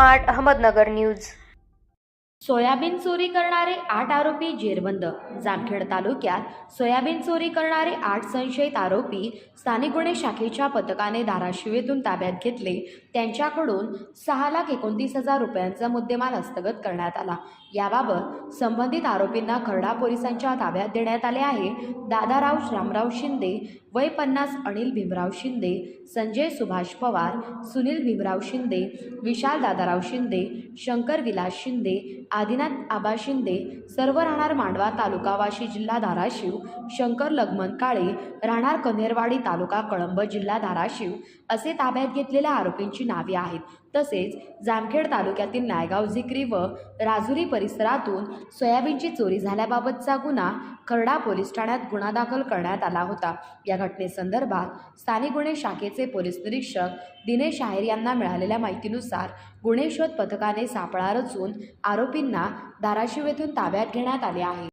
Smart Ahmednagar news. Soybean चोरी करणारे आठ आरोपी जेरबंद. जामखेड तालुक्यात सोयाबीन चोरी करणारे आठ संशयित आरोपी स्थानिक गुन्हे शाखेच्या पथकाने धाराशिव येथून ताब्यात घेतले. त्यांच्याकडून सहा लाख एकोणतीस हजार रुपयांचा मुद्देमाल हस्तगत करण्यात आला. याबाबत संबंधित आरोपींना खर्डा पोलिसांच्या ताब्यात देण्यात आले आहे. दादाराव रामराव शिंदे वय पन्नास अनिल भीमराव शिंदे संजय सुभाष पवार सुनील भीमराव शिंदे विशाल दादाराव शिंदे शंकर विलास शिंदे आदिनाथ आबा शिंदे सर्व राहणार मांडवा तालुका वाशी जिल्हा धाराशिव शंकर लग्मन काळे राहणार कन्हेरवाडी तालुका कळंब जिल्हा धाराशिव असे ताब्यात घेतलेल्या आरोपींची नावे आहेत. तसेच जामखेड तालुक्यातील नायगाव झिकरी व राजुरी परिसरातून सोयाबीनची चोरी झाल्याबाबतचा गुन्हा खर्डा पोलीस ठाण्यात गुन्हा दाखल करण्यात आला होता. या घटनेसंदर्भात स्थानिक गुन्हे शाखेचे पोलीस निरीक्षक दिनेश आहेर यांना मिळालेल्या माहितीनुसार गुन्हे शोध पथकाने सापळा रचून आरोपींना धाराशिव येथून ताब्यात घेण्यात आले आहे.